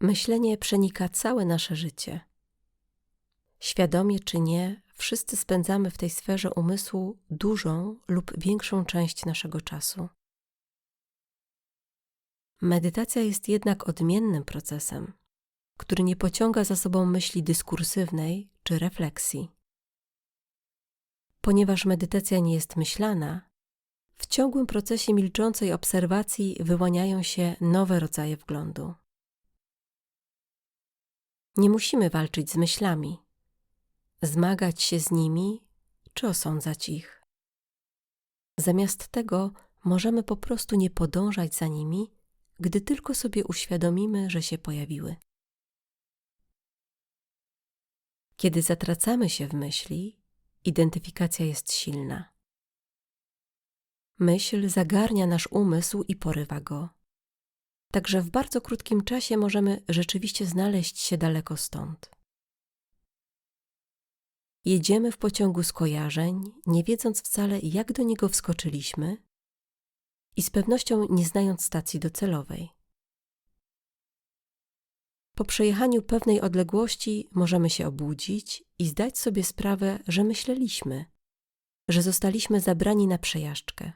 Myślenie przenika całe nasze życie. Świadomie czy nie, wszyscy spędzamy w tej sferze umysłu dużą lub większą część naszego czasu. Medytacja jest jednak odmiennym procesem, który nie pociąga za sobą myśli dyskursywnej czy refleksji. Ponieważ medytacja nie jest myślana, w ciągłym procesie milczącej obserwacji wyłaniają się nowe rodzaje wglądu. Nie musimy walczyć z myślami, zmagać się z nimi czy osądzać ich. Zamiast tego możemy po prostu nie podążać za nimi, gdy tylko sobie uświadomimy, że się pojawiły. Kiedy zatracamy się w myśli, identyfikacja jest silna. Myśl zagarnia nasz umysł i porywa go. Także w bardzo krótkim czasie możemy rzeczywiście znaleźć się daleko stąd. Jedziemy w pociągu skojarzeń, nie wiedząc wcale, jak do niego wskoczyliśmy i z pewnością nie znając stacji docelowej. Po przejechaniu pewnej odległości możemy się obudzić i zdać sobie sprawę, że myśleliśmy, że zostaliśmy zabrani na przejażdżkę.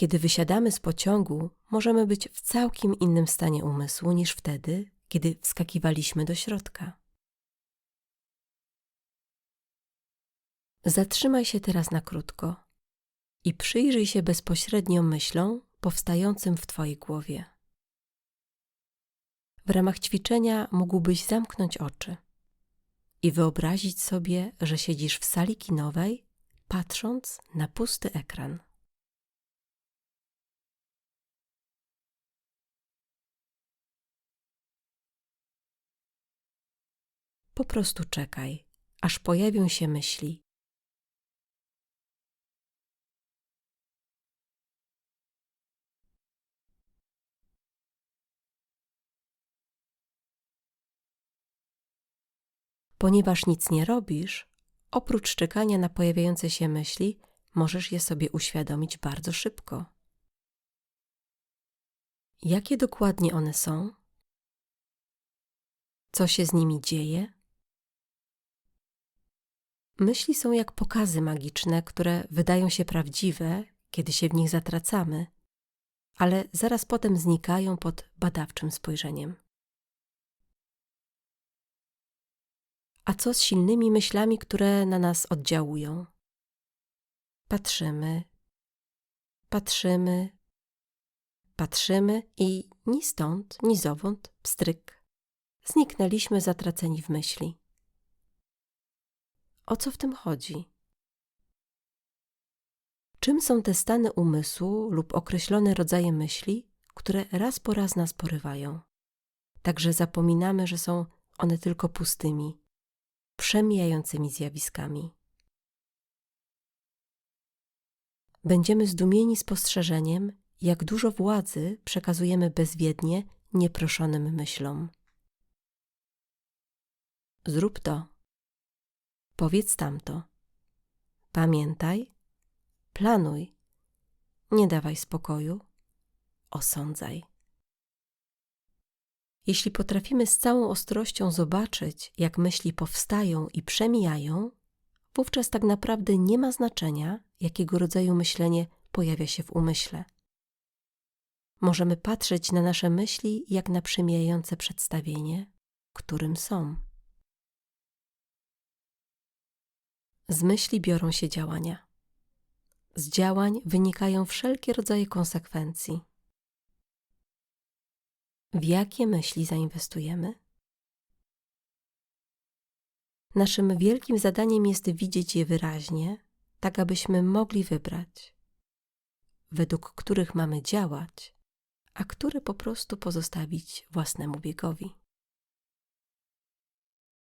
Kiedy wysiadamy z pociągu, możemy być w całkiem innym stanie umysłu niż wtedy, kiedy wskakiwaliśmy do środka. Zatrzymaj się teraz na krótko i przyjrzyj się bezpośrednio myślom powstającym w Twojej głowie. W ramach ćwiczenia mógłbyś zamknąć oczy i wyobrazić sobie, że siedzisz w sali kinowej, patrząc na pusty ekran. Po prostu czekaj, aż pojawią się myśli. Ponieważ nic nie robisz, oprócz czekania na pojawiające się myśli, możesz je sobie uświadomić bardzo szybko. Jakie dokładnie one są? Co się z nimi dzieje? Myśli są jak pokazy magiczne, które wydają się prawdziwe, kiedy się w nich zatracamy, ale zaraz potem znikają pod badawczym spojrzeniem. A co z silnymi myślami, które na nas oddziałują? Patrzymy, patrzymy, patrzymy i ni stąd, ni zowąd, pstryk. Zniknęliśmy zatraceni w myśli. O co w tym chodzi? Czym są te stany umysłu lub określone rodzaje myśli, które raz po raz nas porywają? Także zapominamy, że są one tylko pustymi, przemijającymi zjawiskami. Będziemy zdumieni spostrzeżeniem, jak dużo władzy przekazujemy bezwiednie nieproszonym myślom. Zrób to. Powiedz tamto. Pamiętaj, planuj, nie dawaj spokoju, osądzaj. Jeśli potrafimy z całą ostrością zobaczyć, jak myśli powstają i przemijają, wówczas tak naprawdę nie ma znaczenia, jakiego rodzaju myślenie pojawia się w umyśle. Możemy patrzeć na nasze myśli jak na przemijające przedstawienie, którym są. Z myśli biorą się działania. Z działań wynikają wszelkie rodzaje konsekwencji. W jakie myśli zainwestujemy? Naszym wielkim zadaniem jest widzieć je wyraźnie, tak abyśmy mogli wybrać, według których mamy działać, a które po prostu pozostawić własnemu biegowi.